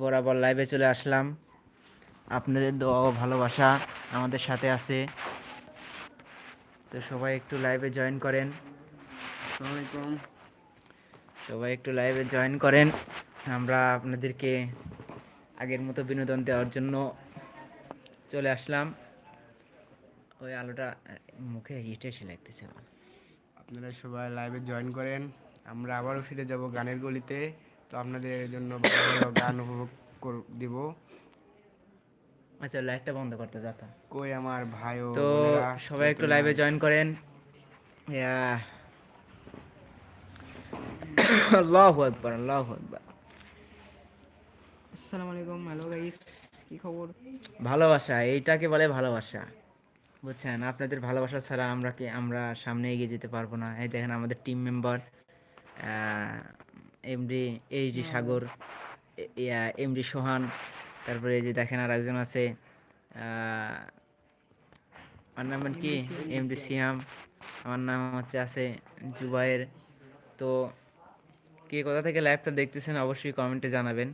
বরাবর লাইভে চলে আসলাম। আপনাদের দোয়া ও ভালোবাসা আমাদের সাথে আছে। তো সবাই একটু লাইভে জয়েন করেন। আসসালামাইকুম সবাই একটু লাইভে জয়েন করেন। আমরা আপনাদেরকে আগের মতো বিনোদন দেওয়ার জন্য চলে আসলাম। ওই আলোটা মুখে হিটে এসে লাগতেছে। আপনারা সবাই লাইভে জয়েন করেন। আমরা আবারও ফিরে যাব গানের গলিতে। তো আপনাদের জন্য ভালো ভালো গান উপভোগ কর- দিব। আচ্ছা লাইটটা বন্ধ করতে যাতা কই আমার ভাই ও তো সবাই একটু লাইভে জয়েন করেন। ইয়া। আল্লাহু আকবার আল্লাহু আকবার। আসসালামু আলাইকুম হ্যালো গাইস কি খবর? ভালোবাসা এইটাকে বলে ভালোবাসা। বুঝছেন? আপনাদের ভালোবাসা ছাড়া আমরা কি আমরা সামনে এগিয়ে যেতে পারব না। এই দেখেন আমাদের team member MD HD Sagar MD Sohan তারপরে এই যে দেখেন আর একজন আছে আমার নাম কি? এমডি সিয়াম আমার নাম হচ্ছে আছে জুবাইয়ের তো কে কোথা থেকে লাইভটা দেখতেছেন অবশ্যই কমেন্টে জানাবেন।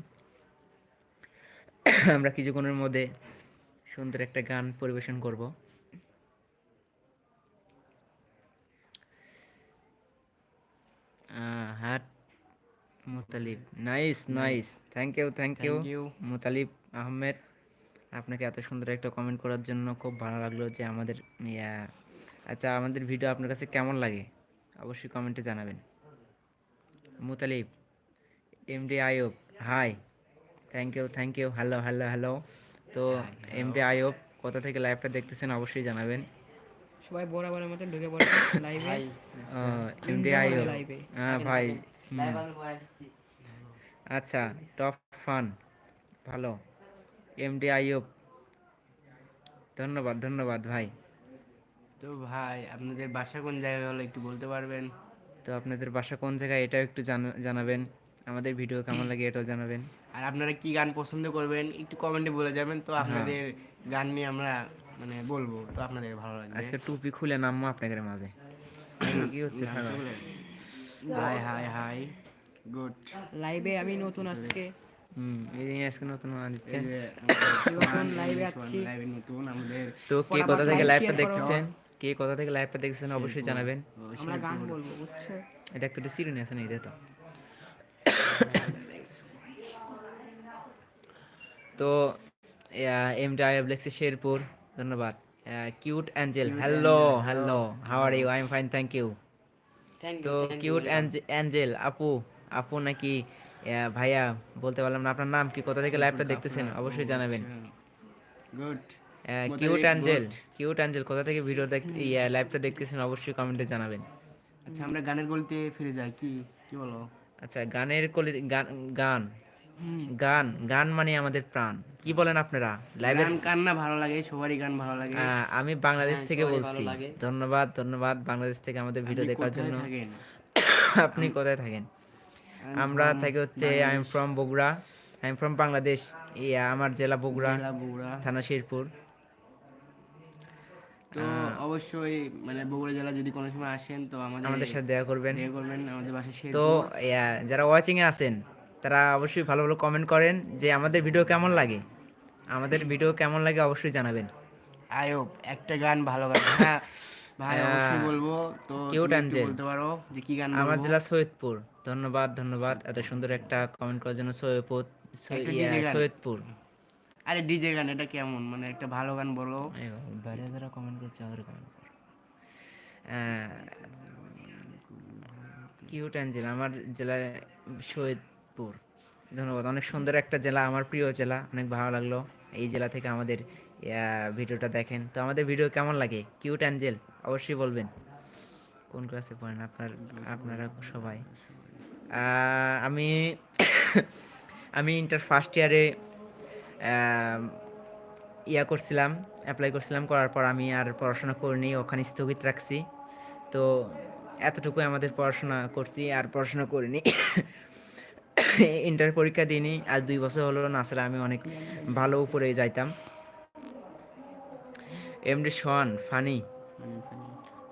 আমরা কিছুক্ষণের মধ্যে সুন্দর একটা গান পরিবেশন করব। Hot Mutalib. Nice nice thank you thank you Mutalib Ahmed. আপনাকে এত সুন্দর একটা কমেন্ট করার জন্য খুব ভালো লাগল যে আমাদের ইয়া, আচ্ছা আমাদের ভিডিও আপনার কাছে কেমন লাগে? অবশ্যই কমেন্টে জানাবেন। Mutalib MD Ayub hi thank you thank you hello hello hello তো এমডি আয়ুব কোথা থেকে লাইভটা দেখতেছেন অবশ্যই জানাবেন। সবাই বরাবরের মতো ঢুকে পড়ে লাইভে এমডি আয়ুব হ্যাঁ ভাই। আচ্ছা টপ ফান ভালো। এম এমডি আয়ুব ধন্যবাদ ধন্যবাদ ভাই। তো ভাই আপনাদের বাসা কোন জায়গায় হলো একটু বলতে পারবেন? তো আপনাদের বাসা কোন জায়গায় এটাও একটু জানা- জানাবেন। আমাদের ভিডিও কেমন লাগে এটাও জানাবেন। আর আপনারা কি গান পছন্দ করবেন একটু কমেন্টে বলে যাবেন হ্যাঁ। তো আপনাদের গান নিয়ে আমরা মানে বলব তো আপনাদের ভালো লাগবে। আজকে টুপি খুলে নামবো আপনাদের মাঝে। কি হচ্ছে হাই হাই হাই গুড লাইভে আমি নতুন আজকে। হুম এই যে আজকে নতুন মাল দিচ্ছে। নতুন লাইভে আছি। লাইভে নতুন আমাদের তো কে কোথা থেকে লাইভটা share কে কোথা থেকে লাইভটা দেখতেছেন অবশ্যই জানাবেন। আমরা গান বলব বুঝছ? এটা একটু সিরিয়াস নেই দে তো তো এম ডাইভ লেখছে শেরপুর ধন্যবাদ। Cute angel hello hello how are you I am fine thank you তো কিউট অ্যাঞ্জেল আপু আপু নাকি ভাইয়া বলতে পারলাম না আপনার নাম কি কোথা থেকে লাইভটা দেখতেছেন? অবশ্যই জানাবেন। Good cute angel cute angel কোথা থেকে ভিডিও দেখতে ইয়া লাইভটা দেখতেছেন? অবশ্যই কমেন্টে জানাবেন। আচ্ছা আমরা গানের গলিতে ফিরে যাই কি কি বলো? আচ্ছা গানের কলি গান। গান গান মানে আমাদের প্রাণ। কি বলেন আপনারা? লাইভের গান না ভালো লাগে সবারই গান ভালো লাগে। আমি বাংলাদেশ থেকে বলছি। ধন্যবাদ ধন্যবাদ বাংলাদেশ থেকে আমাদের ভিডিও দেখার জন্য। আপনি কোথায় থাকেন? আমরা থাকি হচ্ছে I am from Bogura. I am from Bangladesh yeah আমার জেলা বগুড়া। থানা শেরপুর। তো অবশ্যই মানে বগুড়া জেলা যদি কোনো সময় আসেন তো আমাদের আমাদের সাথে দেখা করবেন। দেখা করবেন আমাদের বাসায় তো যারা ওয়াচিং এ আছেন তারা অবশ্যই ভালো ভালো কমেন্ট করেন যে আমাদের ভিডিও কেমন লাগে। আমাদের ভিডিও কেমন লাগে অবশ্যই জানাবেন। আয়ব একটা গান ভালো গান হ্যাঁ ভাই অবশ্যই বলব। তো Cute তুমি বলতে পারো যে কি গান আমার? জেলা সৈয়দপুর। ধন্যবাদ ধন্যবাদ। এত সুন্দর একটা কমেন্ট করার জন্য সৈয়দপুর সৈ- একটা DJ গান। সৈয়দপুর। আরে ডিজে গান এটা কেমন? মানে একটা ভালো গান বলো। এই বাইরে যারা কমেন্ট করছে ওদের কমেন্ট কর। কিউট অ্যাঞ্জেল আমার জেলা সৈয়দপুর ধন্যবাদ। অনেক সুন্দর একটা জেলা, আমার প্রিয় জেলা। অনেক ভালো লাগল এই জেলা থেকে আমাদের ভিডিওটা দেখেন। তো আমাদের ভিডিও কেমন লাগে? কিউট অ্যাঞ্জেল অবশ্যই বলবেন। কোন ক্লাসে পড়েন? আপনার, আপনারা সবাই। আমি আমি ইন্টার ফার্স্ট ইয়ারে ইয়া করছিলাম অ্যাপ্লাই করছিলাম। করার পর আমি আর পড়াশোনা করিনি, ওখানে স্থগিত রাখছি। তো এতটুকু আমাদের পড়াশোনা করছি। আর পড়াশোনা করিনি। ইন্টার পরীক্ষা দিইনি। আজ দুই বছর হলো না আসলে আমি অনেক ভালো উপরে যাইতাম। MD Sowan funny.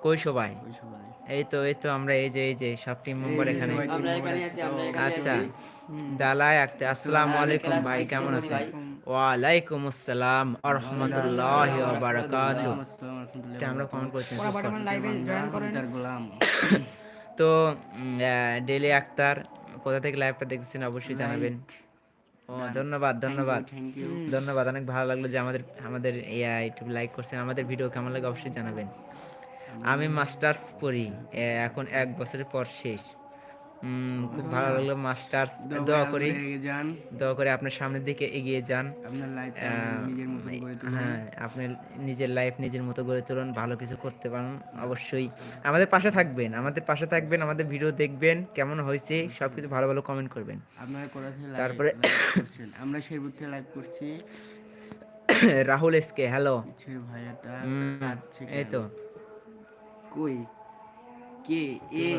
কই সবাই? এই তো এই তো আমরা এই যে এই যে সব টিম মেম্বার এখানে। আমরা এখানে আছি আমরা এখানে আচ্ছা। দালাই আক্তে আসসালামু আলাইকুম ভাই কেমন আছেন? ভাই। ওয়ালাইকুম আসসালাম ওয়া রাহমাতুল্লাহি ওয়া আলাইকুম এটা আমরা কমেন্ট করছি ওরা বর্তমান লাইভে জয়েন করেন। তো ডেলি আক্তার কোথা থেকে লাইভটা দেখতেছেন অবশ্যই জানাবেন। ও ধন্যবাদ ধন্যবাদ। ধন্যবাদ অনেক ভালো লাগল যে আমাদের আমাদের ইউটিউব লাইক করছেন। আমাদের ভিডিও কেমন লাগে অবশ্যই জানাবেন। আমি মাস্টার্স পড়ি এখন এক বছরের পর শেষ। খুব ভালো লাগল মাস্টার্স দোয়া করি যান। দোয়া করে আপনার সামনের দিকে এগিয়ে যান। হ্যাঁ আপনি নিজের লাইফ নিজের মতো গড়ে তুলুন ভালো কিছু করতে পারেন অবশ্যই। আমাদের পাশে থাকবেন আমাদের পাশে থাকবেন আমাদের ভিডিও দেখবেন কেমন হয়েছে সব কিছু ভালো ভালো কমেন্ট করবেন। তারপরে- আমরা শেরপুর থেকে লাইভ করছি। রাহুল এসকে হ্যালো এই তো। কই? কে? এ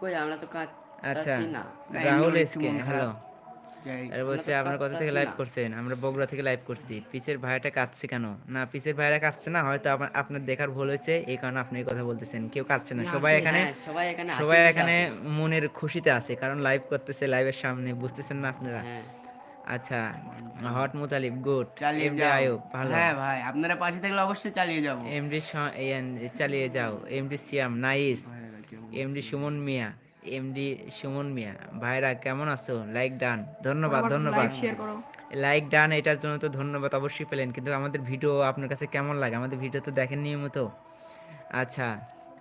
কই? আমরা তো কাজ আচ্ছা রাহুল এসকে হ্যালো। আর বলছে আপনারা কোথা থেকে লাইভ করছেন আমরা বগুড়া থেকে লাইভ করছি। পিছের ভাইটা কাটছে কেন? না পিছের ভাইরা কাটছে না হয়তো আপনার আপনার দেখার ভুল হয়েছে এই কারণে আপনি এই কথা বলতেছেন। কেউ কাটছে না। সবাই এখানে হ্যাঁ, সবাই এখানে সবাই এখানে। মনের খুশিতে আছে কারণ লাইভ করতেছে লাইভের সামনে বুঝতেছেন না আপনারা? হ্যাঁ। আচ্ছা হট মুতালিব গুড চালিয়ে এমডি যাও। আয়ুব ভালো। হ্যাঁ ভাই আপনারা পাশে থাকলে অবশ্যই চালিয়ে যাব। এমডি চালিয়ে যাও। MD Siam nice? MD Sumon Mia. MD Sumon Mia. ভাইরা কেমন আছো? লাইক ডান ধন্যবাদ ধন্যবাদ। লাইক ডান এটার জন্য তো ধন্যবাদ অবশ্যই পেলেন। কিন্তু আমাদের ভিডিও আপনার কাছে কেমন লাগে? আমাদের ভিডিও তো দেখেন নিয়মিত। আচ্ছা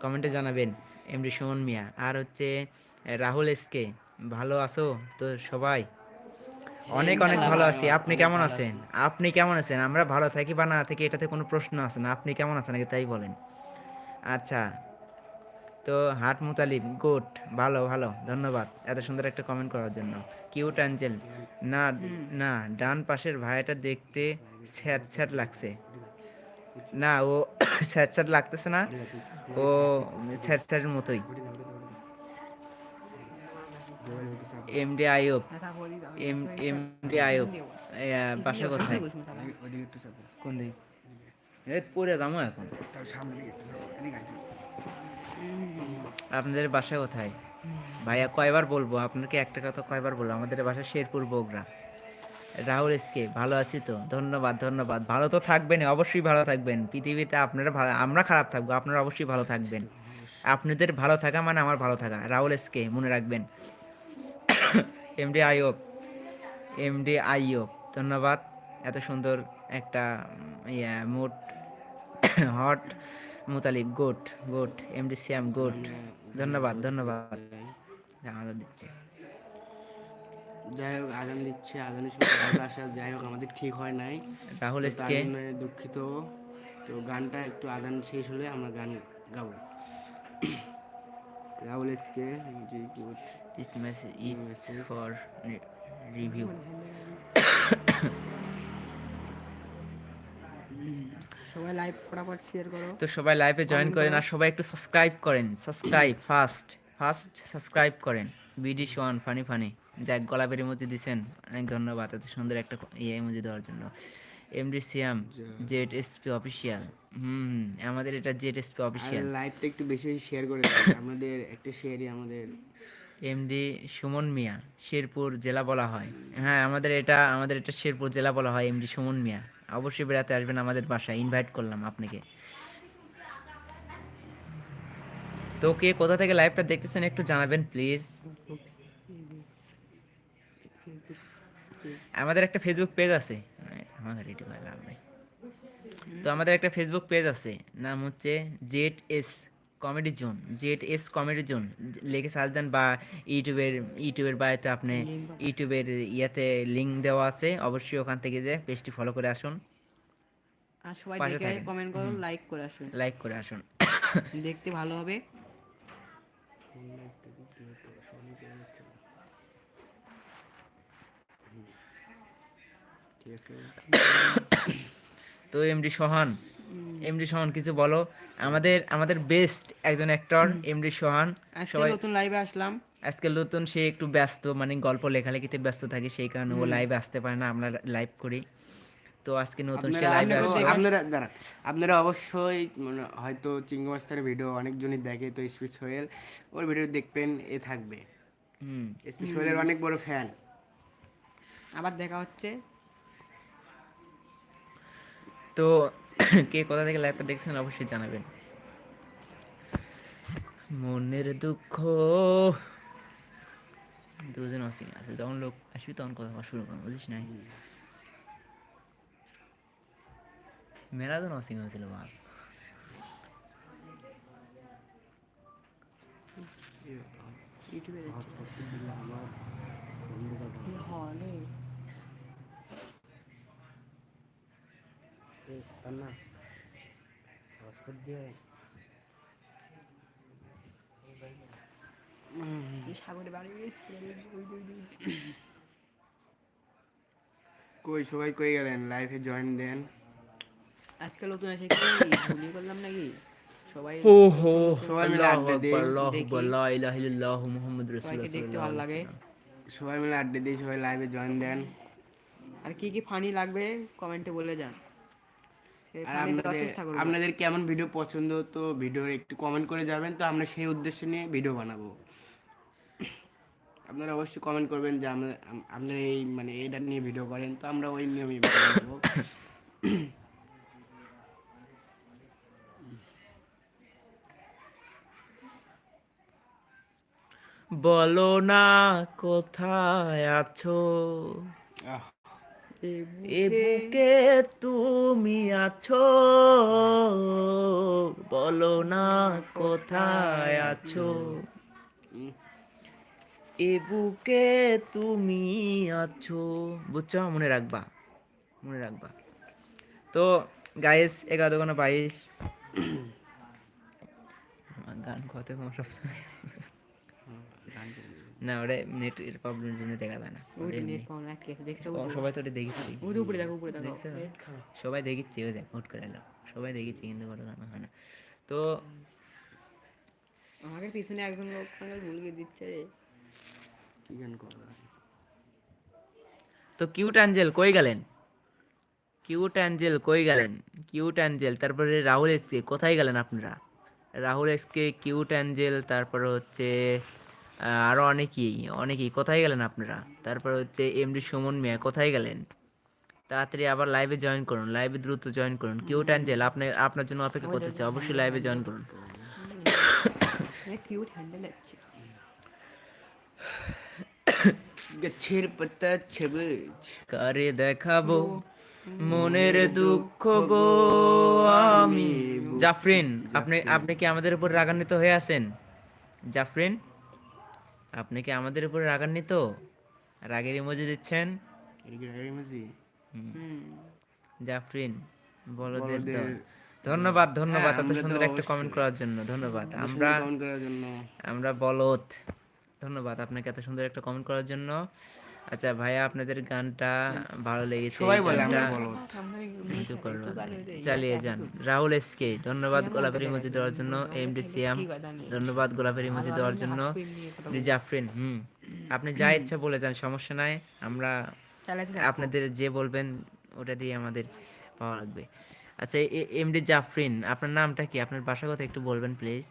কমেন্টে জানাবেন এমডি সুমন মিয়া। আর হচ্ছে রাহুল এসকে ভালো আছো? তো সবাই অনেক অনেক ভালো আছি। আপনি কেমন আছেন? আপনি কেমন আছেন? আমরা ভালো থাকি বা না থাকি এটাতে কোনো প্রশ্ন আছে না। আপনি কেমন আছেন? আগে তাই বলেন। আচ্ছা তো হাট মুতালিব গুড ভালো ভালো ধন্যবাদ। এত সুন্দর একটা কমেন্ট করার জন্য। কিউট অ্যাঞ্জেল না না ডান পাশের ভাইটা দেখতে স্যাট স্যাট লাগছে। না ও স্যাট স্যাট লাগতেছে না। ও স্যাট স্যাটের মতোই। MD Ayub M MD Ayub বাসা কোথায়? ওদিকে একটু চাপো। কোন দিক? এই পড়ে যাব এখন। তার সামনে আপনাদের বাসা কোথায়? ভাইয়া কয়বার বলব? আপনাকে একটা কথা কয়বার বলব? আমাদের বাসা শেরপুর, বগুড়া। রাহুল এসকে ভালো আছি তো? ধন্যবাদ ধন্যবাদ। ভালো তো থাকবেন অবশ্যই ভালো থাকবেন। পৃথিবীতে আপনারা ভালো আমরা খারাপ থাকব, আপনারা অবশ্যই ভালো থাকবেন। আপনাদের ভালো থাকা মানে আমার ভালো থাকা। রাহুল এসকে মনে রাখবেন। এমডি আইয়ব এমডি আইয়ব ধন্যবাদ। এত সুন্দর একটা ইয়া মোট hot Mutalib good good MD Siam good ধন্যবাদ ধন্যবাদ। আমাদের দিচ্ছে। যাই হোক আজান দিচ্ছে আজানের সময় আসা যাই হোক আমাদের ঠিক হয় নাই। রাহুল এসকে। দুঃখিত। তো গানটা একটু আজান শেষ হলে আমরা গান গাবো। Rahul SK ji good this message is for review সবাই লাইভ ফটাফট শেয়ার করো। তো সবাই লাইভে জয়েন করেন আর সবাই একটু সাবস্ক্রাইব করেন। সাবস্ক্রাইব ফার্স্ট ফার্স্ট সাবস্ক্রাইব করেন। বিডি সোয়ান ফানি ফানি যাক গলাবের ইমোজি দিছেন। অনেক ধন্যবাদ এত সুন্দর একটা ইয়ে ইমোজি দেওয়ার জন্য। MD Siam Z SP official হুম আমাদের এটা জেড এসপি অফিসিয়াল লাইভটা একটু বেশি শেয়ার করে আমাদের একটা শেয়ারই আমাদের এমডি সুমন মিয়া শেরপুর জেলা বলা হয়। হ্যাঁ আমাদের এটা আমাদের এটা শেরপুর জেলা বলা হয় এমডি সুমন মিয়া অবশ্যই বেড়াতে আসবেন আমাদের বাসায় ইনভাইট করলাম আপনাকে। তো কে কোথা থেকে লাইভটা দেখতেছেন একটু জানাবেন প্লিজ আমাদের একটা ফেসবুক পেজ আছে। আমার এটা তো আমাদের একটা ফেসবুক পেজ আছে, নাম হচ্ছে Z S comedy zone Z S comedy zone লিখে সার্চ দেন বা ইউটিউবের ইউটিউবের বাড়িতে আপনি ইউটিউবের ইয়াতে লিঙ্ক দেওয়া আছে অবশ্যই ওখান থেকে যে পেজটি ফলো করে আসুন। আর সবাই দেখে কমেন্ট করো লাইক করে আসুন। লাইক করে আসুন। দেখতে ভালো হবে। তো এমডি সোহান এমডি সোহান কিছু বলো? আমাদের আমাদের বেস্ট একজন অ্যাক্টর এমডি সোহান আজকে সবাই নতুন লাইভে আসলাম। আজকে নতুন সে একটু ব্যস্ত মানে গল্প লেখালেখিতে ব্যস্ত থাকে সেই কারণে ও লাইভে আসতে পারে না আমরা লাইভ করি। তো আজকে নতুন সে লাইভে আপনারা- আপনারা দাঁড়ান। আপনারা অবশ্যই মানে হয়তো চিঙ্গু মাস্টারের ভিডিও অনেকজনই দেখে তো স্পিচ সোহেল ওর ভিডিও দেখবেন এ থাকবে। হুম। স্পিচ সোহেলের অনেক বড় ফ্যান আবার দেখা হচ্ছে। তো কে কোথা থেকে লাইভটা দেখছেন অবশ্যই জানাবেন। মনের দুঃখ। দুজন অসীম আছে, যখন লোক আসবি তখন কথা শুরু করব, বুঝিস নাই? মেলা তো নসিং হয়েছিল, বাপ। ইউটিউবে দেখছি হলে না সাগরে বাড়ি কই সবাই কই গেলেন লাইভে জয়েন দেন আজকে নতুন আছে কি ভুলি করলাম নাকি সবাই সবাই মিলে আড্ডা দিই। আল্লাহু আকবার লা ইলাহা ইল্লাল্লাহু মুহাম্মাদুর রাসূলুল্লাহ দেখতে ভালো লাগে সবাই মিলে আড্ডা দিই সবাই লাইভে জয়েন দেন আর কি কি ফানি লাগবে কমেন্টে বলে যান আর আপনাদের কেমন ভিডিও পছন্দ তো ভিডিও একটু কমেন্ট করে যাবেন। তো আমরা সেই উদ্দেশ্য নিয়ে ভিডিও বানাবো। আপনারা অবশ্যই কমেন্ট করবেন যে আমরা আপনারা এই মানে এটা নিয়ে ভিডিও করেন। তো আমরা ওই নিয়মে ভিডিও বানাবো। বলো না কোথায় আছো? আহ, এ বুকে তুমি আছো। বলো না কোথায় আছো। এ বুকে তুমি আছো। বুঝছ? মনে রাখবা। মনে রাখবা। তো গাইস এগারো কোনো বাইশ গান কত কম সবসময় না ওটা নেট এর প্রবলেমের জন্য দেখা যায় না। ওটা নেট পাওয়া আটকে আছে দেখছ? সবাই তো ওটা দেখেছি ওই উপরে দেখো উপরে দেখো। সবাই দেখিচ্ছে ওই দেখ হুট করে এলো। সবাই দেখিচ্ছে কিন্তু বড় গান হয় না। তো আমাকে পিছনে একজন লোক দিচ্ছে রে। কি গান করব তো কিউট অ্যাঞ্জেল কই গেলেন? কিউট অ্যাঞ্জেল কই গেলেন? কিউট অ্যাঞ্জেল তারপরে রাহুল এসকে কোথায় গেলেন আপনারা? রাহুল এসকে কিউট অ্যাঞ্জেল তারপরে হচ্ছে আহ, আরও অনেকেই অনেকেই। কোথায় গেলেন আপনারা? তারপর হচ্ছে এমডি সুমন মিয়া কোথায় গেলেন? তাড়াতাড়ি আবার লাইভে জয়েন করুন লাইভে দ্রুত জয়েন করুন। কিউট অ্যাঞ্জেল আপনার আপনার জন্য অপেক্ষা করতেছে অবশ্যই লাইভে জয়েন করুন। গাছের পাতা কারে দেখাবো? মনের দুঃখ গো আমি। জাফরিন আপনি আপনি কি আমাদের উপর রাগান্বিত হয়ে আছেন? জাফরিন? আপনি কি আমাদের উপরে রাগান্বিত? রাগের ইমোজি দিচ্ছেন? রাগের? জাফরিন বলদের দল। ধন্যবাদ ধন্যবাদ হ্যাঁ, এত সুন্দর একটা কমেন্ট করার জন্য। ধন্যবাদ। আমরা আমরা বলদ। ধন্যবাদ আপনাকে এত সুন্দর একটা কমেন্ট করার জন্য। আচ্ছা ভাইয়া আপনাদের গানটা ভালো লেগেছে সবাই বলে আমরা গানটা- কিছু করল চালিয়ে যান। রাহুল এসকে ধন্যবাদ গোলাপের ইমোজি দেওয়ার জন্য। এমডি সিয়াম ধন্যবাদ গোলাপের ইমোজি দেওয়ার জন্য। জাফরিন হুম। আপনি যা ইচ্ছা বলে যান সমস্যা নাই। আমরা আপনাদের যে বলবেন ওটা দিয়ে আমাদের পাওয়া লাগবে। আচ্ছা এমডি জাফরিন আপনার নামটা কি? আপনার বাসা কথা একটু বলবেন প্লিজ।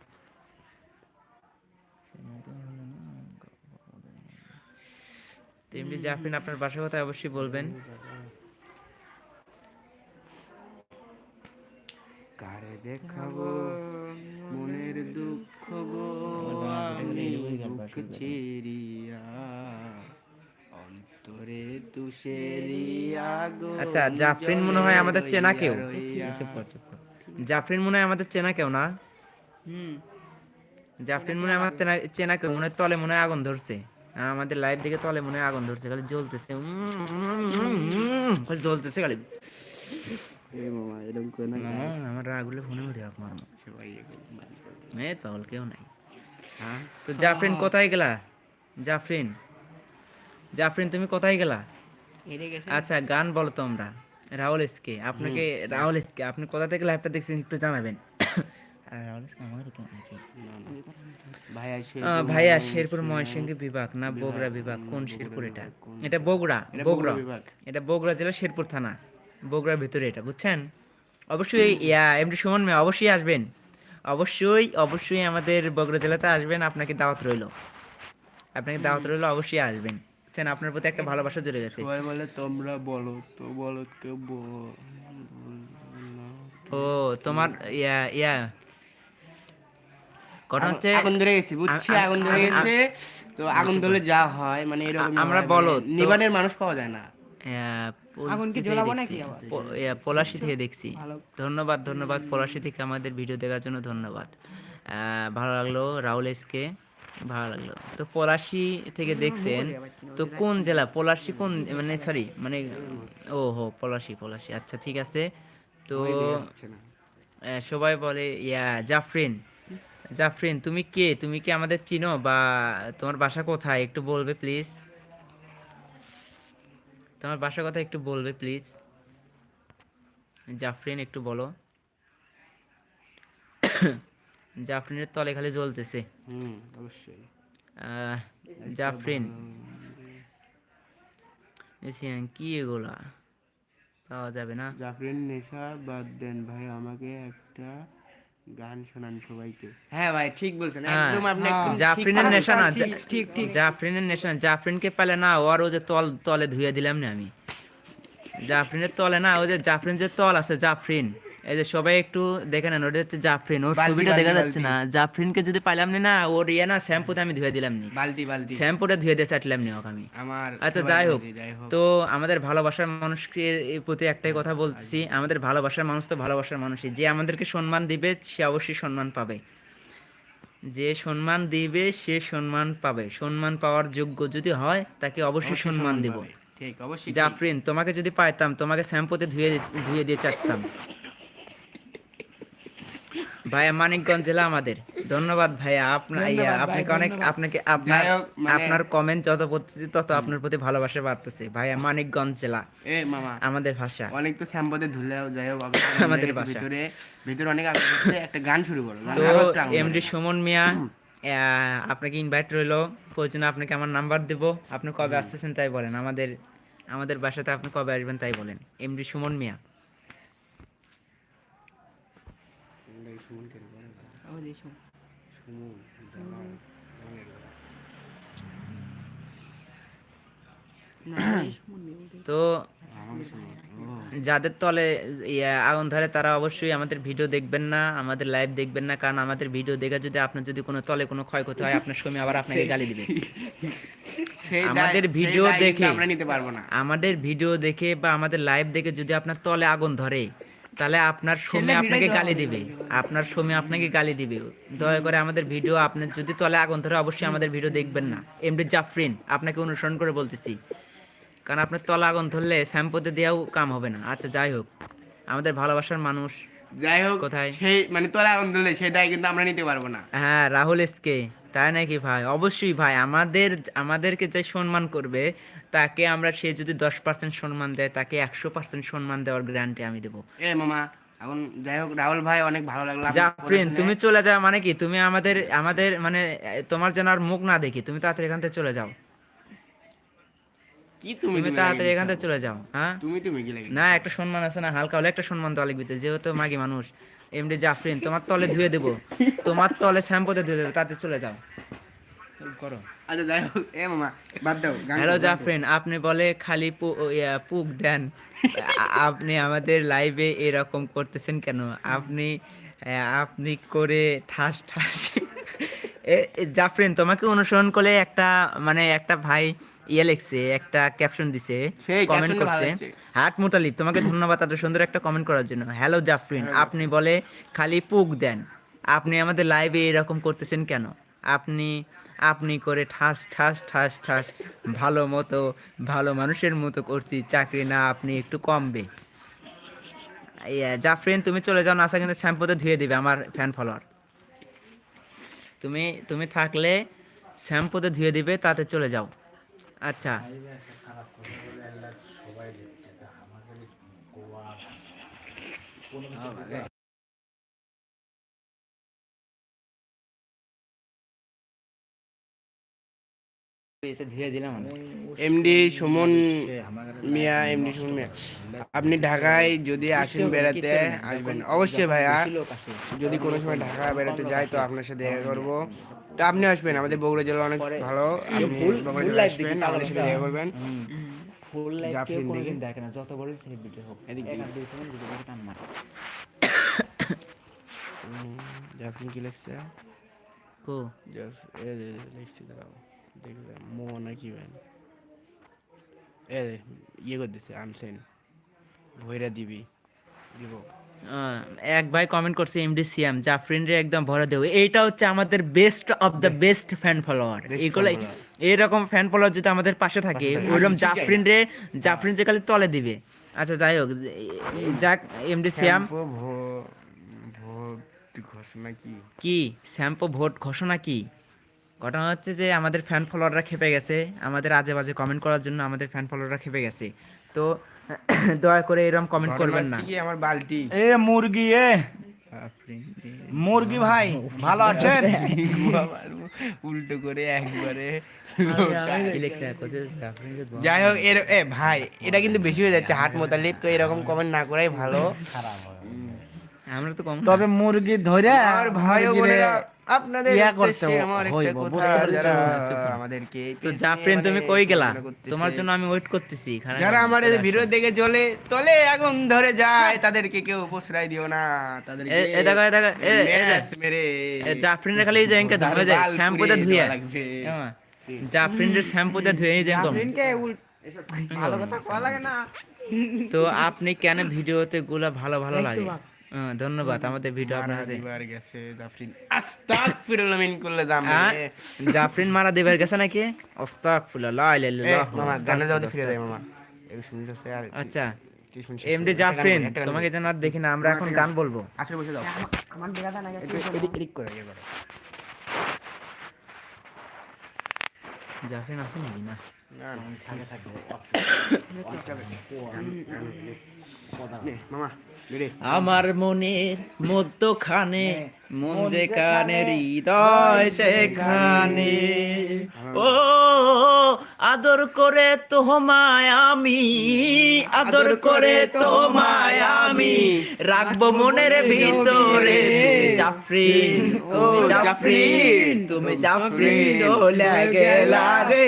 তো এমডি জাফরিন আপনার বাসা কথা অবশ্যই বলবেন। কারে দেখাবো? মনের দুঃখ গো আমি বুক চিরিয়া অন্তরে তুষেরিয়া গো আচ্ছা জাফরিন মনে হয় আমাদের চেনা কেউ? চুপ কর চুপ কর। জাফরিন মনে হয় আমাদের চেনা কেউ না? হুম। জাফরিন মনে হয় আমাদের চেনা- চেনা কেউ মনে হয় তলে মনে হয় আগুন ধরছে। আমাদের লাইভ দেখে তলে মনে আগুন ধরছে খালি জ্বলতেছে। খালি জ্বলতেছে খালি। আমার রাগুলে ফোনে উঠে আপনার মানে। এ পাগল কেউ নাই। হ্যাঁ? তো জাফরিন কোথায় গেলা? জাফরিন জাফরিন তুমি কোথায় গেলা? আচ্ছা গান বলো তো আমরা রাহুল এসকে আপনাকে রাহুল এসকে আপনি কোথা থেকে লাইভটা দেখছেন একটু জানাবেন। ভাইয়া সে আহ, ভাইয়া শেরপুর ময়মনসিংহ বিভাগ না বগুড়া বিভাগ কোন শেরপুর এটা এটা বগুড়া বগুড়া বগুড়া এটা বগুড়া জেলা শেরপুর থানা বগুড়ার ভিতরে এটা বুঝছেন অবশ্যই ইয়া এমডি সুমন মেয়ে অবশ্যই আসবেন অবশ্যই অবশ্যই আমাদের বগুড়া জেলাতে আসবেন আপনাকে দাওয়াত রইল আপনাকে দাওয়াত রইল অবশ্যই আসবেন বুঝছেন আপনার প্রতি একটা ভালোবাসা চলে গেছে সবাই বলে তোমরা বলো তো বলো কে ও তোমার ইয়া ইয়া কথা হচ্ছে আগুন ধরে গেছে বুঝছি আগুন ধরে গেছে তো আগুন ধরে যা হয় মানে এরকম আমরা বলো নিবানের মানুষ পাওয়া যায় না। আগুন কি পলসি থেকে জ্বলাবো দেখছি। নাকি আবার? প- পলাশি থেকে দেখছি। ধন্যবাদ ধন্যবাদ পলাশি থেকে আমাদের ভিডিও দেখার জন্য ধন্যবাদ। ভালো লাগল রাহুল এসকে ভালো লাগল। তো পলাশি থেকে দেখছেন তো কোন জেলা? পলাশি কোন মানে সরি মানে ও হো পলাশি পলাশি। আচ্ছা ঠিক আছে। তো সবাই বলে ইয়া জাফরিন। জাফরিন তুমি কে? তুমি কি আমাদের চিনো? বা তোমার বাসা কোথায়? একটু বলবে প্লিজ তোমার বাসা কথা একটু বলবে প্লিজ জাফরিন একটু বলো। জাফরিনের তলে খালি জ্বলতেছে। হুম অবশ্যই। আহ, জাফরিন। এসিয়ান, কি এগুলা? পাওয়া যাবে না। জাফরিন নেশা বাদ দেন ভাই আমাকে একটা গান শোনান সবাইকে। হ্যাঁ ভাই ঠিক বলছেন। হ্যাঁ, একদম আপনি জাফরিনের নেশা না ঠিক, ঠিক। জাফরিনের নেশা জাফরিনকে পেলে না ওর ও যে তল তলে ধুয়ে দিলাম না আমি। জাফরিনের তলে না ওই যে জাফরিন যে তল আছে জাফরিন। এই যে সবাই একটু দেখে নেন ওটা হচ্ছে জাফরিন। ওর ছবিটা দেখা যাচ্ছে না। জাফরিনকে যদি পাইলাম না, ওর ইয়ে না শ্যাম্পুতে আমি ধুয়ে দিলাম নি। বালতি বালতি। শ্যাম্পুটা ধুয়ে দিয়ে চাটলাম নি ওকে আমি। আমার আচ্ছা যাই হোক। তো আমাদের ভালোবাসার মানুষকে প্রতি একটাই কথা বলতেছি আমাদের ভালোবাসার মানুষ তো ভালোবাসার মানুষই। যে আমাদেরকে সম্মান দিবে সে অবশ্যই সম্মান পাবে। যে সম্মান দিবে সে সম্মান পাবে। সম্মান পাওয়ার যোগ্য যদি হয় তাকে অবশ্যই অবশ্যই সম্মান দিব। ঠিক অবশ্যই জাফরিন তোমাকে যদি পাইতাম তোমাকে শ্যাম্পুতে ধুয়ে ধুয়ে দিয়ে চাটতাম। ভাইয়া মানিকগঞ্জ জেলা আমাদের। ধন্যবাদ ভাইয়া আপনার ইয়া, আপনাকে অনেক আপনাকে আপনার মানে- আপনার কমেন্ট যত পড়তেছে তত আপনার প্রতি ভালোবাসা বাড়তেছে। ভাইয়া মানিকগঞ্জ জেলা। এ মামা। আমাদের ভাষা। অনেক তো শ্যাম্পুতে ধুলেও যাই হোক আমাদের বাসা। ভিতরে ভিতরে অনেক একটা গান শুরু করো। তো এমডি সুমন মিয়া আহ, আপনাকে ইনভাইট রইল। প্রয়োজনে আপনাকে আমার নাম্বার দেব। আপনি কবে আসতেছেন তাই বলেন। আমাদের আমাদের বাসাতে আপনি কবে আসবেন তাই বলেন। এমডি সুমন মিয়া। ও দেখুন না? এই সম্বন্ধে বলতে- তো যাদের তলে আগুন ধরে তারা অবশ্যই আমাদের ভিডিও দেখবেন না আমাদের লাইভ দেখবেন না কারণ আমাদের ভিডিও দেখে যদি আপনার যদি কোনো তলে কোনো ক্ষয়ক্ষতি হয় আপনার সময় আবার আপনাকে গালি দিবে। সেই আমাদের ভিডিও দেখে- আমরা নিতে পারব না। আমাদের ভিডিও দেখে বা আমাদের লাইভ দেখে যদি আপনার তলে আগুন ধরে তাহলে আপনার সময় আপনাকে গালি দিবে। আপনার সময় আপনাকে গালি দিবে। দয়া করে আমাদের ভিডিও আপনার যদি তলে আগুন ধরে অবশ্যই আমাদের ভিডিও দেখবেন না। এমডি জাফরিন আপনাকে অনুসরণ করে বলতেছি। কারণ আপনার তলে আগুন ধরলে শ্যাম্পুতে দেওয়াও কাম হবে না। আচ্ছা যাই হোক। আমাদের ভালোবাসার মানুষ যাই হোক কোথায়? সেই মানে তোলা আগুন ধরলে সেই দায় কিন্তু আমরা নিতে পারব না। হ্যাঁ রাহুল এসকে তাই নাকি ভাই? অবশ্যই ভাই আমাদের আমাদেরকে যে সম্মান করবে তাকে আমরা সে যদি দশ পার্সেন্ট সম্মান দেয় তাকে একশো পার্সেন্ট সম্মান দেওয়ার গ্যারান্টি আমি দেবো। এ মামা এখন যাই হোক রাহুল ভাই অনেক ভালো লাগল জাফরিন তুমি চলে যাও মানে কি? তুমি আমাদের আমাদের মানে তোমার যেন আর মুখ না দেখি তুমি তাড়াতাড়ি এখান থেকে চলে যাও। কি তুমি তুমি তাড়াতাড়ি এখান থেকে চলে যাও হ্যাঁ? তুমি তুমি কি লাগে না একটা সম্মান আছে না হালকা হলে একটা সম্মান দেওয়া লাগবে যেহেতু মাগি মানুষ। এমডি জাফরিন তোমার তলে ধুয়ে দেবো। তোমার তলে শ্যাম্পুতে ধুয়ে দেবো তাতে চলে যাও। করো। আচ্ছা যাই হোক। এ মামা বাদ দাও হ্যালো জাফরিন আপনি বলে খালি পুক দেন। আপনি আমাদের লাইভে এরকম করতেছেন কেন? আপনি আপনি করে ঠাস ঠাস। জাফরিন তোমাকে অনুসরণ করে একটা মানে একটা ভাই ইয়ে লিখছে একটা ক্যাপশন দিছে কমেন্ট করছে হাট মুতালিব তোমাকে ধন্যবাদ এত সুন্দর একটা কমেন্ট করার জন্য। হ্যালো জাফরিন আপনি বলে খালি পুক দেন। আপনি আমাদের লাইভে এরকম করতেছেন কেন? আপনি আপনি করে ঠাস ঠাস ঠাস ঠাস ভালো মতো ভালো মানুষের মতো করছি চাকরি না আপনি একটু কমবে। জাফরিন তুমি চলে যাও নাসা কিন্তু শ্যাম্পুতে ধুয়ে দিবে আমার ফ্যান ফলোয়ার তুমি তুমি থাকলে শ্যাম্পুতে ধুয়ে দিবে তাতে চলে যাও। আচ্ছা। ধুয়ে দিলাম। MD Sumon Mia MD Sumon Mia. আপনি ঢাকায় যদি আসেন বেড়াতে আসবেন। অবশ্যই ভাইয়া। যদি কোনো সময় ঢাকা বেড়াতে যাই তো আপনার সাথে দেখা করব। তো আপনি আসবেন আমাদের বগুড়া জেলা অনেক ভালো। আপনি বগুড়া জেলা আসবেন আমাদের সাথে দেখা করবেন। ফুল লাইফ কেউ কোনোদিন দেখে না যত বড় সেলিব্রিটি হোক। টান মারে। জাফরিন কি লিখছে? কো। জাফ- এ লিখছি দাঁড়াও। দেখলাম মো নাকি ভাই? এ ইয়ে করে দিছে আনসেন ভৈরা দিবি দিব। এক ভাই কমেন্ট করছে এমডি সিএম জাফরিন রে একদম ভরে দেবো। এইটা হচ্ছে আমাদের best of the best fan follower এইরকম ফ্যান ফলোয়ার যদি আমাদের পাশে থাকে ওইরকম জাফরিন রে জাফরিন যে খালি তলে দিবে। আচ্ছা যাই হোক যাক এমডি ঘোষণা কি? কি? শ্যাম্পু ভোট ঘোষণা কি? ঘটনা হচ্ছে যে আমাদের ফ্যান ফলোয়াররা খেপে গেছে। আমাদের আজে বাজে কমেন্ট করার জন্য আমাদের ফ্যান ফলোয়াররা খেপে গেছে। তো দয়া করে এরকম কমেন্ট করবেন না। আমার বালতি? এ মুরগি এ। মুরগি ভাই ভালো আছেন? উল্টো করে একবারে যাই হোক এর এ ভাই এটা কিন্তু বেশি হয়ে যাচ্ছে হাট মোতালিব তো এরকম কমেন্ট না করাই ভালো। আমরা তো কম তবে মুরগি ধরে আর ভাই বোনেরা আপনাদের। আমাদেরকে তো জাফরিন তুমি কই গেলা? তোমার জন্য আমি ওয়েট করতেছি যারা চলে। ভিডিও দেখে তলে আগুন ধরে যায় তাদেরকে কেউ প্রশ্রয় দিও না তাদেরকে এ- এ দেখো, এ দেখো, এ- এ যে- ম্যাচ মেরে জাফরিনের খালি যে এনকে ধুয়ে যায় শ্যাম্পুতে ধুয়ে। দেওয়া লাগবে। জাফরিনের শ্যাম্পুতে ধুয়ে এই জাফরিনকে ভালো কথা কওয়া লাগে না। তো আপনি কেন ভিডিওতে গুলা ভালো ভালো লাগে? হ্যাঁ, ধন্যবাদ আমাদের ভিডিও আপনার হাতে। দিবার গেছে জাফরিন। আস্তাগফিরুল্লাহ মিন কুল্লি আ, জামবে জাফরিন মারা দেবার গেছে নাকি? অস্তাগফিরুল্লাহ লা ইলাহা ইল্লাল্লাহ। মামা গানে ফিরে আস্তাগফিরুল্লাহ। যায় মামা। এই শুনতে হচ্ছে আর আচ্ছা এমডি জাফরিন তোমাকে যেন আর দেখি না আমরা এখন গান বলব। আসলে বসে যাও। আমার দেখাটা না একটু এদিক এদিক করে এবারে জাফরিন আছে নাকি? না। না নে, মামা। রে আমার মনের মধ্যখানে মন যেখানে হৃদয় সেখানে ও আদর করে তোমায় আমি আদর করে তোমায় আমি রাখব মনের ভিতরে। জাফরিন ও জাফরিন তুমি জাফরিন চলে গেলা রে।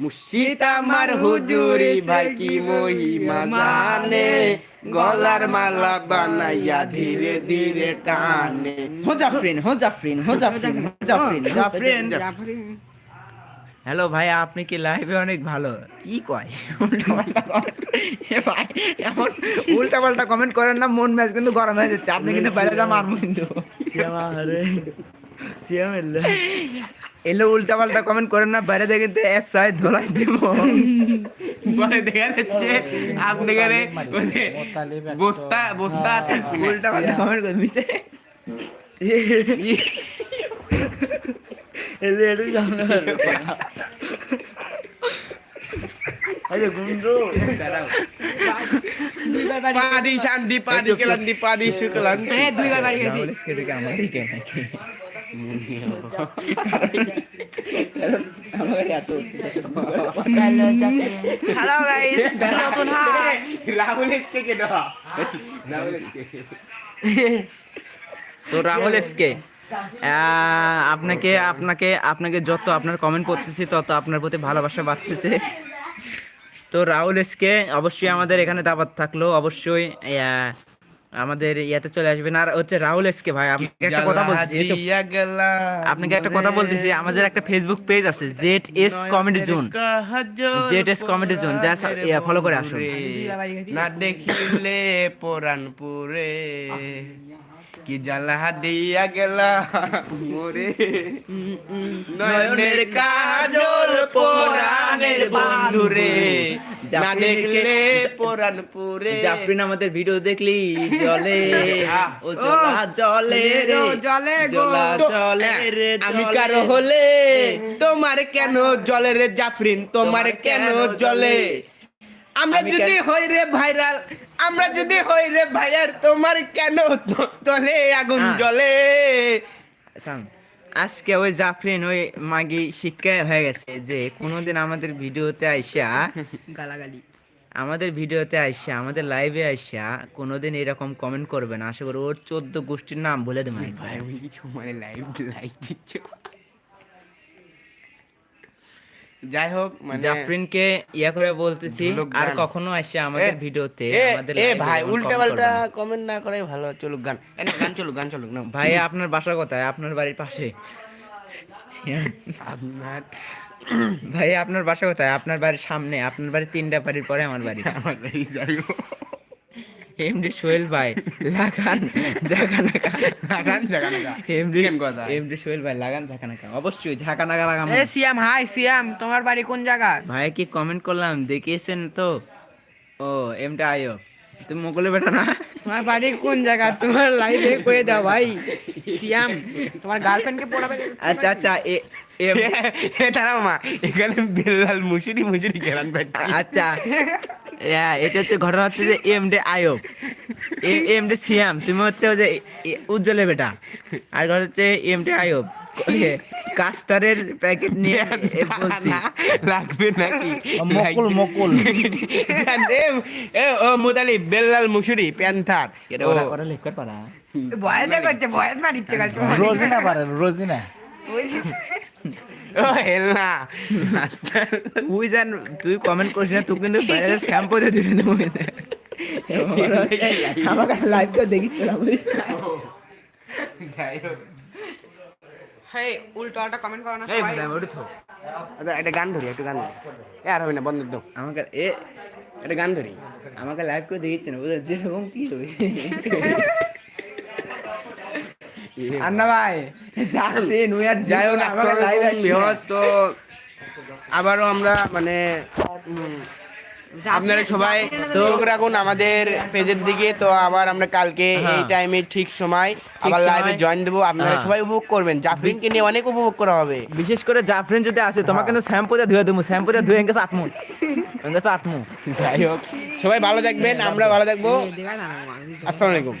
মুর্শিদ আমার হুজুরি ভাই কি মহিমা জানে গলার মালা বানাইয়া ধীরে ধীরে টানে হো জাফরিন হো জাফরিন হো জাফরিন জাফরিন জাফরিন জাফরিন হ্যালো ভাই আপনি কি লাইভে অনেক ভালো কি কয় ভাই এমন উল্টা পাল্টা কমেন্ট করেন না মন ম্যাচ কিন্তু গরম হয়ে যাচ্ছে আপনি কিন্তু বাইরে যা মারবো কিন্তু এলো উল্টা পাল্টা কমেন্ট করেন না বাইরে থেকে কিন্তু এক সাইড ধোলাই দিব পরে দেখা যাচ্ছে আপনি মানে বস্তা বস্তা উল্টা পাল্টা কমেন্ট করে নিচে এলে সামনে আরে গুন্ডু। দাঁড়াও। দুইবার বাড়ি পাদি শান্তি পাদি কেলান্তি পাদি শুক্লান্তি এ দুইবার বাড়ি গেছি। রাহুল স্কেটকে আমারই কে নাকি? হ্যালো গাইস নতুন হাই রাহুল এসকে কে রাহুল এসকে। তো রাহুল এসকে আপনাকে আপনাকে আপনাকে যত আপনার কমেন্ট করতেছি তত আপনার প্রতি ভালোবাসা বাড়তেছে। তো রাহুল এসকে অবশ্যই আমাদের এখানে দাবাত থাকল অবশ্যই আমাদের ইয়াতে চলে আসবেন। আর হচ্ছে রাহুল এসকে ভাই আপনাকে একটা কথা বলতেছি আপনাকে একটা কথা বলতেছি আমাদের একটা ফেসবুক পেজ আছে Z S comedy zone. Z S comedy zone যা ফলো করে আসুন। না দেখিলে পরানপুরে কি জ্বালা দিয়া গেলা? মোরে নয়নের কাজল পরানের বন্ধুরে না দেখলে পরানপুরে। জাফরিন আমাদের ভিডিও দেখলি জলে। ও জলা জলে রে জলে। জলা জলে রে আমি। কারও হলে? তোমার কেন জলে রে জাফরিন? তোমার কেন জলে? আমরা আমি যদি হই রে ভাইরাল আমরা যদি হই রে ভাইয়ার তোমার কেন তো- তলে আগুন হ্যাঁ। জ্বলে আজকে ওই জাফরিন ওই মাগি শিক্ষা হয়ে গেছে যে কোনোদিন আমাদের ভিডিওতে আইসা গালাগালি আমাদের ভিডিওতে আইসা আমাদের লাইভে আইসা কোনোদিন এরকম কমেন্ট করবে না আশা করি ওর চোদ্দ গোষ্ঠীর নাম বলে দেবো। ভাই মানে লাইভ লাইক দিচ্ছ যাই হোক মানে জাফরিনকে ইয়া করে বলতেছি আর কখনো আসে আমাদের ভিডিওতে আমাদের এ ভাই উল্টা পাল্টা কমেন্ট না করে ভালো চলুক গান। গান চলুক গান চলুক না ভাই আপনার বাসা কোথায়? আপনার বাড়ির পাশে। আপনার ভাই আপনার বাসা কোথায়? আপনার বাড়ির সামনে আপনার বাড়ির তিনটা বাড়ির পরে আমার বাড়ি। আমার বাড়ি যাই হোক। এমডি সোহেল ভাই লাগান ঝাঁকানাকা। লাগান ঝাঁকানাকা। এমডি কথা? এমডি সোহেল ভাই লাগান ঝাঁকানাকা। অবশ্যই ঝাঁকানাকা লাগাম। এ সিয়াম হাই সিয়াম তোমার বাড়ি কোন জায়গা ভাই কি কমেন্ট করলাম? দেখিয়েছেন তো? ও এমটা আয়ো তুমি মোগলে বেটা না? তোমার বাড়ি কোন জায়গা? তোমার লাইভে কয়ে দাও ভাই। সিয়াম তোমার গার্লফ্রেন্ডকে পড়াবে? আচ্ছা আচ্ছা এ- এ দাঁড়াও মা এখানে বেলাল মুসুরি মুসুরি পাচ্ছি আচ্ছা হ্যাঁ এটা হচ্ছে ঘটনা হচ্ছে যে M D Ayub M D Siam তুমি হচ্ছে ওই যে উজ্জ্বলের বেটা। আর ঘর হচ্ছে এম ডে আয়ব কাস্তারের প্যাকেট নিয়ে বলছি। লাগবে নাকি? মকুল মকুল। এ, এ ও মুদালি বেলাল মুসুরি প্যান্থার। এটা ওরা ওরা লেখার পারা ভয় করছে ভয় মারিচ্ছে কাল রোজিনা পারে রোজিনা ও হেলনা তুই জান তুই কমেন্ট করিস না তুই কিন্তু শ্যাম্পু দিয়ে দিবি না লাইভ করে দেখিচ্ছ না বুঝিস না? হেই উল্টো আল্টা কমেন্ট করো না সবাই। ম্যাডাম, ওটা থো। আচ্ছা একটা গান ধরি একটা গান ধরি। এ আর হবে না বন্ধ দাও। আমাকে এ একটা গান ধরি। আমাকে লাইভ করে দেখিচ্ছে না বুঝলি? যেরকম কি হবে? আন্না ভাই যাতে নুই আর যাই হোক আসসালামু তো আবারও আমরা মানে আপনারা সবাই চোখ রাখুন আমাদের পেজের দিকে। তো আবার আমরা কালকে এই হ্যাঁ। টাইমে ঠিক সময় আবার। লাইভে জয়েন দেবো। আপনারা হ্যাঁ। সবাই উপভোগ করবেন। জাফরিনকে নিয়ে অনেক উপভোগ করা হবে। বিশেষ করে জাফরিন যদি আসে তোমাকে কিন্তু শ্যাম্পু দিয়ে ধুয়ে দেবো। শ্যাম্পু দিয়ে ধুয়ে গেছে আটমু এঙ্গেছে আটমু যাই হোক। সবাই ভালো থাকবেন আমরা ভালো থাকব। আসসালামু আলাইকুম।